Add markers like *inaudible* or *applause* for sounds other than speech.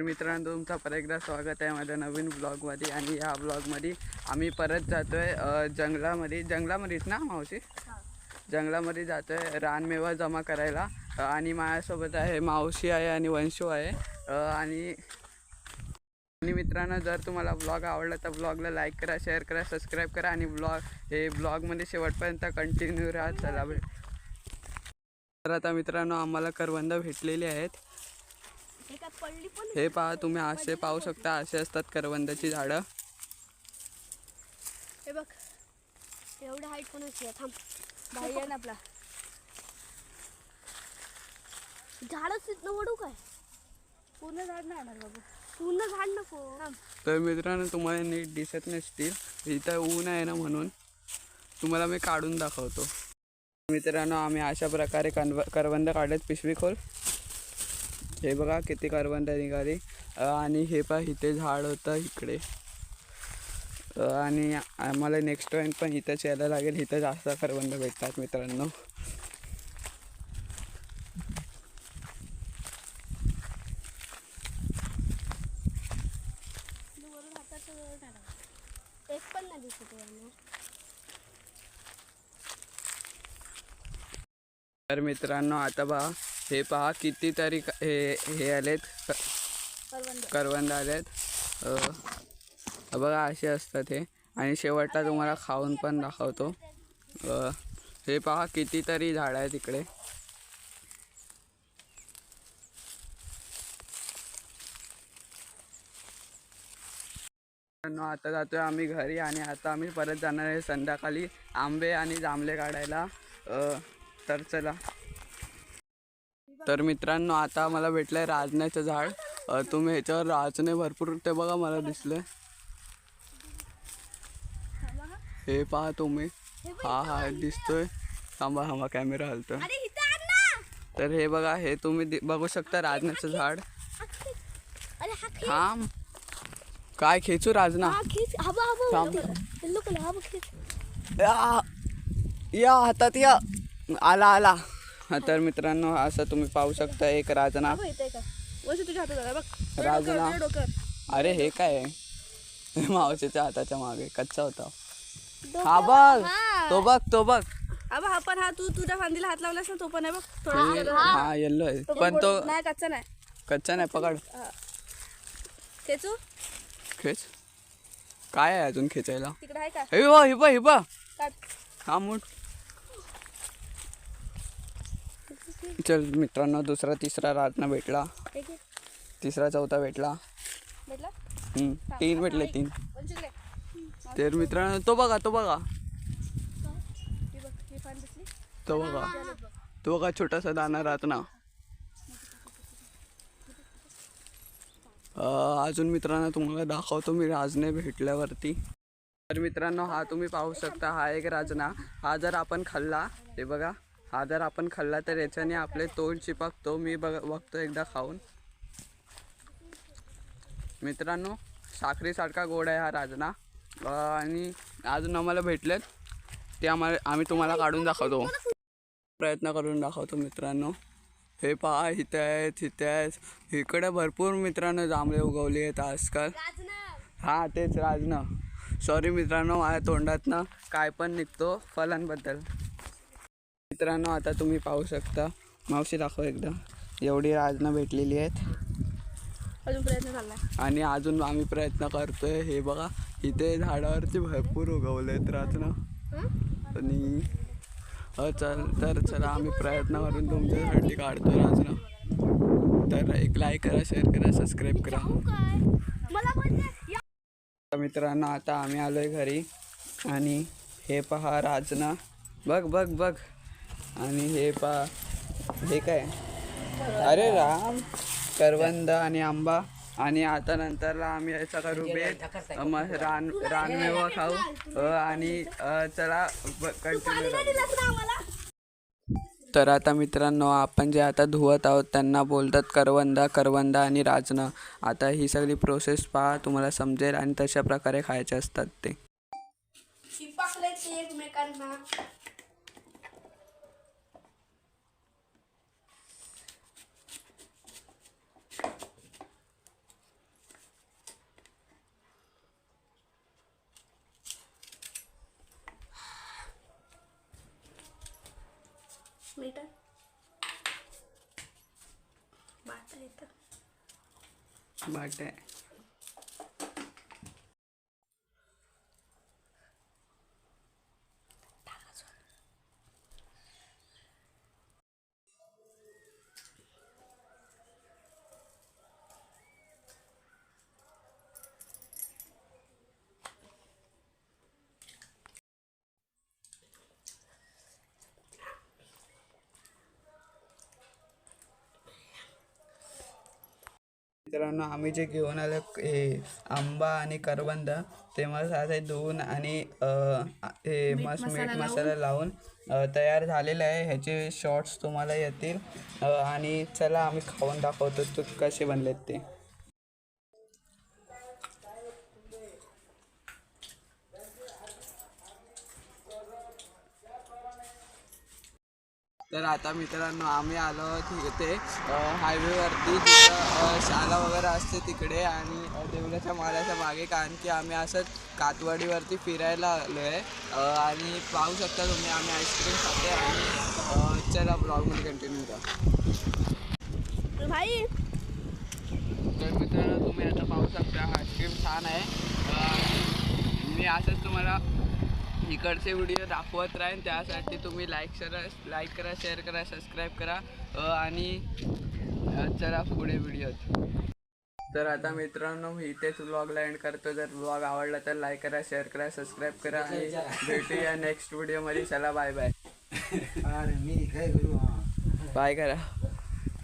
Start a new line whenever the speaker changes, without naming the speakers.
तर मित्रांनो तुमचं परत एकदा स्वागत आहे माझ्या नवीन ब्लॉगमध्ये आणि ह्या ब्लॉगमध्ये आम्ही परत जातोय अ, जंगलामध्ये. जंगलामध्येच ना मावशी? जंगलामध्ये जातोय रानमेवा जमा करायला. आणि माझ्यासोबत आहे मावशी आहे आणि वंशू आहे. आणि आणि मित्रांनो जर तुम्हाला ब्लॉग आवडला तर ब्लॉगला लाईक करा शेअर करा सबस्क्राईब करा. आणि ब्लॉग हे ब्लॉगमध्ये शेवटपर्यंत कंटिन्यू राहा. चला भेट तर आता मित्रांनो आम्हाला करवंद भेटलेली आहेत.
हे
हे पहा तुम्ही असे पाहू शकता असे असतात करवंदाची झाडं.
हे बघ एवढं हाईट पण आहे थांब भाई आहे ना आपला. झाडच तिथनं वडू काय? पूर्ण झाड नाही येणार बाबू. पूर्ण झाड नको. थांब.
तर मित्रांनो तुम्हाला नीट दिसत नसतील. इथं ऊन आहे ना म्हणून. तुम्हाला मी काढून दाखवतो. मित्रांनो आम्ही अशा प्रकारे कन्व करवंद काढलेत पिशवी खोल हे बघा किती करवंद निघाली. आणि हे पहा इथे झाड होतं इकडे. आणि आम्हाला नेक्स्ट टाईम पण इथंच यायला लागेल. इथं जास्त करवंद भेटतात मित्रांनो. तर मित्रांनो आता बघा हे पहा कितीतरी हे हे आलेत.
करवंद.
आलेत. बघा असे असतात हे. आणि शेवटला तुम्हाला खाऊन पण दाखवतो. हे पहा कितीतरी झाडं आहेत इकडे. मित्रांनो, आता जातोय आम्ही घरी आणि आता आम्ही परत जाणार आहे संध्याकाळी आंबे आणि जांभळे काढायला. तर चला. तर मित्रांनो आता मला भेटलंय राजण्याचं झाड. तुम्ही ह्याच्यावर राजणे भरपूर ते बघा मला दिसले. हे पहा तुम्ही. हा हा दिसतोय. थांबा थांबा कॅमेरा
ना!
तर हे बघा हे तुम्ही बघू शकता राजण्याचं झाड. थांब. काय खेचू राजना? या हातात या. आला आला. हा तर मित्रांनो असं तुम्ही पाहू शकता एक राजना.
तुझ्या हातात बघ.
राजना. अरे हे काय आहे? मावशीच्या हाताच्या मागे कच्चा होता. हा बघ. तो बघ तो बघ.
अबा हा पण हा तू तुझ्या फांदीला हात लावलास ना तो पण आहे बघ. थोडा
हे- येल्लो आहे. पण तो
नाही कच्चा नाही.
कच्चा नाही पकड.
खेचू?
खेच. काय आहे अजून खेचायला?
तिकडे आहे का?
हे बघ हे बघ हे बघ.
काढ.
हा मूठ चल मित्रांनो दुसरा तिसरा राजना भेटला. तिसरा चौथा भेटला. हम्म, तीन भेटले तीन. तर मित्रांनो तो बघा तो बघा. तो बघा. तो बघा छोटासा दाना रातना. अं, अजून मित्रांनो तुम्हाला दाखवतो मी राजने भेटल्यावरती. तर मित्रांनो हा तुम्ही पाहू शकता हा एक राजना. हा जर आपण खाल्ला हे बघा. हा जर आपण खाल्ला तर याच्याने आपले तोंड चिपकतो. मी बघ बघतो एकदा खाऊन. मित्रांनो साखरेसारखा गोड आहे हा राजना. आणि अजून आम्हाला भेटलेत. ते आम्हाला आम्ही तुम्हाला काढून दाखवतो. प्रयत्न करून दाखवतो मित्रांनो. हे पहा इथे आहेत इथे आहेत. इकडे भरपूर मित्रांनो जांभळे उगवले आहेत आजकाल. हा तेच राजनं. सॉरी मित्रांनो माझ्या तोंडातनं काय पण निघतो फलांबद्दल. मित्रांनो आता तुम्ही पाहू शकता. मावशी दाखव एकदा. एवढी राजनं भेटलेली आहेत.
अजून प्रयत्न चाललाय.
आणि अजून आम्ही प्रयत्न करतोय. हे बघा इथे झाडावरती भरपूर उगवले आहेत राजनं आणि चल तर चला आम्ही प्रयत्न करून तुमच्यासाठी काढतो राजनं. तर एक लाईक करा शेअर करा सबस्क्राईब करा. मित्रांनो आता आम्ही आलोय घरी. आणि हे पहा राजना. बघ बघ बघ. आणि हे पहा हे काय? अरे राम करवंद आणि आंबा. आणि आता नंतरला आम्ही याचा करू बेत मग रान रानमेवा खाऊ. आणि चला कंटिन्यू तर आता मित्रांनो आपण जे आता धुवत आहोत त्यांना बोलतात करवंदा करवंदा आणि राजनं. आता ही सगळी प्रोसेस पहा तुम्हाला समजेल आणि तशा प्रकारे खायचे असतात ते.
चिपकले ते एकमेकांना बाटा येतं
मित्रांनो आम्ही जे घेऊन आलो हे आंबा आणि करवंद ते मस्त धुवून आणि हे मस्त मीठ मसाला लावून. तयार झालेलं आहे. ह्याचे शॉर्ट्स तुम्हाला येतील. आणि चला आम्ही खाऊन दाखवतो तू कसे बनलेत ते. तर आता मित्रांनो आम्ही आलो इथे हायवेवरती शाळा वगैरे असते तिकडे आणि देवळाच्या माळ्याच्या मागे. कारण की आम्ही असंच कातवाडीवरती फिरायला आलो आहे आणि पाहू शकता तुम्ही आम्ही आईस्क्रीम खाते आणि चला ब्लॉगमध्ये कंटिन्यू करा.
भाई
तर मित्रांनो तुम्ही आता पाहू शकता आईस्क्रीम छान आहे. मी असंच तुम्हाला इकडचे व्हिडिओ दाखवत राहीन. त्यासाठी तुम्ही लाईक करा लाईक करा शेअर करा सबस्क्राईब करा. आणि चला पुढे व्हिडिओत तर आता मित्रांनो मी इथेच व्लॉगला एंड करतो. जर व्लॉग आवडला तर लाईक करा शेअर करा सबस्क्राईब करा. आणि भेटूया नेक्स्ट व्हिडिओमध्ये चला बाय बाय *laughs*
अरे मी काय करू हा
बाय करा.